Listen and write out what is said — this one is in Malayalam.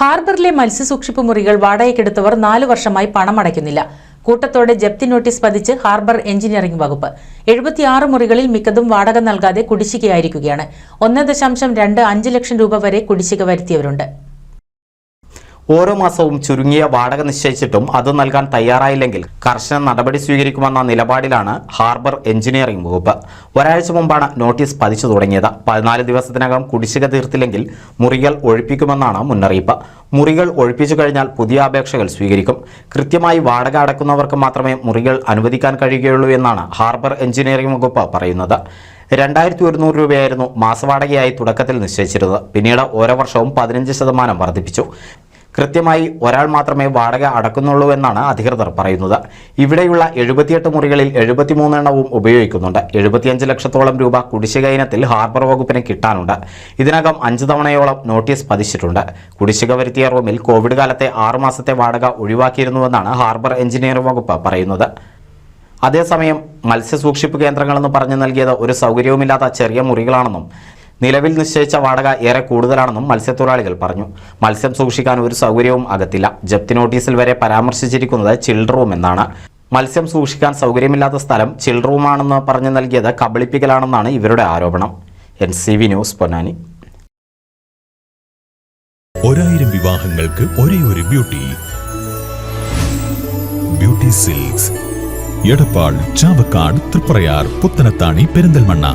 ഹാർബറിലെ മത്സ്യസൂക്ഷിപ്പ് മുറികൾ വാടകയ്ക്കെടുത്തവർ നാലു വർഷമായി പണം അടയ്ക്കുന്നില്ല കൂട്ടത്തോടെ ജപ്തി നോട്ടീസ് പതിച്ച് ഹാർബർ എഞ്ചിനീയറിംഗ് വകുപ്പ്. എഴുപത്തിയാറ് മുറികളിൽ മിക്കതും വാടക നൽകാതെ കുടിശ്ശികയായിരിക്കുകയാണ്. ഒന്ന് ദശാംശം രണ്ട് അഞ്ച് ലക്ഷം രൂപ വരെ കുടിശ്ശിക വരുത്തിയവരുണ്ട്. ഓരോ മാസവും ചുരുങ്ങിയ വാടക നിശ്ചയിച്ചിട്ടും അത് നൽകാൻ തയ്യാറായില്ലെങ്കിൽ കർശന നടപടി സ്വീകരിക്കുമെന്ന നിലപാടിലാണ് ഹാർബർ എഞ്ചിനീയറിംഗ് വകുപ്പ്. ഒരാഴ്ച മുമ്പാണ് നോട്ടീസ് പതിച്ചു തുടങ്ങിയത്. പതിനാല് ദിവസത്തിനകം കുടിശ്ശിക തീർത്തില്ലെങ്കിൽ മുറികൾ ഒഴിപ്പിക്കുമെന്നാണ് മുന്നറിയിപ്പ്. മുറികൾ ഒഴിപ്പിച്ചു കഴിഞ്ഞാൽ പുതിയ അപേക്ഷകൾ സ്വീകരിക്കും. കൃത്യമായി വാടക അടക്കുന്നവർക്ക് മാത്രമേ മുറികൾ അനുവദിക്കാൻ കഴിയുകയുള്ളൂ എന്നാണ് ഹാർബർ എഞ്ചിനീയറിംഗ് വകുപ്പ് പറയുന്നത്. രണ്ടായിരത്തി ഒരുന്നൂറ് രൂപയായിരുന്നു മാസവാടകയായി തുടക്കത്തിൽ നിശ്ചയിച്ചിരുന്നത്. പിന്നീട് ഓരോ വർഷവും പതിനഞ്ച് ശതമാനം വർദ്ധിപ്പിച്ചു. കൃത്യമായി ഒരാൾ മാത്രമേ വാടക അടക്കുന്നുള്ളൂ എന്നാണ് അധികൃതർ പറയുന്നത്. ഇവിടെയുള്ള എഴുപത്തിയെട്ട് മുറികളിൽ എഴുപത്തിമൂന്ന് എണ്ണവും ഉപയോഗിക്കുന്നുണ്ട്. എഴുപത്തിയഞ്ച് ലക്ഷത്തോളം രൂപ കുടിശ്ശിക ഇനത്തിൽ ഹാർബർ വകുപ്പിന് കിട്ടാനുണ്ട്. ഇതിനകം അഞ്ച് തവണയോളം നോട്ടീസ് പതിച്ചിട്ടുണ്ട്. കുടിശ്ശിക വരുത്തിയ റൂമിൽ കോവിഡ് കാലത്തെ ആറുമാസത്തെ വാടക ഒഴിവാക്കിയിരുന്നുവെന്നാണ് ഹാർബർ എഞ്ചിനീയറിംഗ് വകുപ്പ് പറയുന്നത്. അതേസമയം മത്സ്യസൂക്ഷിപ്പ് കേന്ദ്രങ്ങളെന്ന് പറഞ്ഞു നൽകിയത് ഒരു സൗകര്യവുമില്ലാത്ത ചെറിയ മുറികളാണെന്നും നിലവിൽ നിശ്ചയിച്ച വാടക ഏറെ കൂടുതലാണെന്നും മത്സ്യത്തൊഴിലാളികൾ പറഞ്ഞു. മത്സ്യം സൂക്ഷിക്കാൻ ഒരു സൗകര്യവും അകത്തില്ല. ജപ്തി നോട്ടീസിൽ വരെ പരാമർശിച്ചിരിക്കുന്നത് ചിൽഡ്രൂം എന്നാണ്. മത്സ്യം സൂക്ഷിക്കാൻ സൗകര്യമില്ലാത്ത സ്ഥലം ചിൽഡ് റൂമാണെന്ന് പറഞ്ഞു നൽകിയത് കബളിപ്പിക്കലാണെന്നാണ് ഇവരുടെ ആരോപണം. N C V news Ponnani. ഒരായിരം വിവാഹങ്ങൾക്ക് ഒരേ ഒരു beauty. Beauty silks. Edappal Chavakkad Triprayar Puthanathani Perinthalmanna.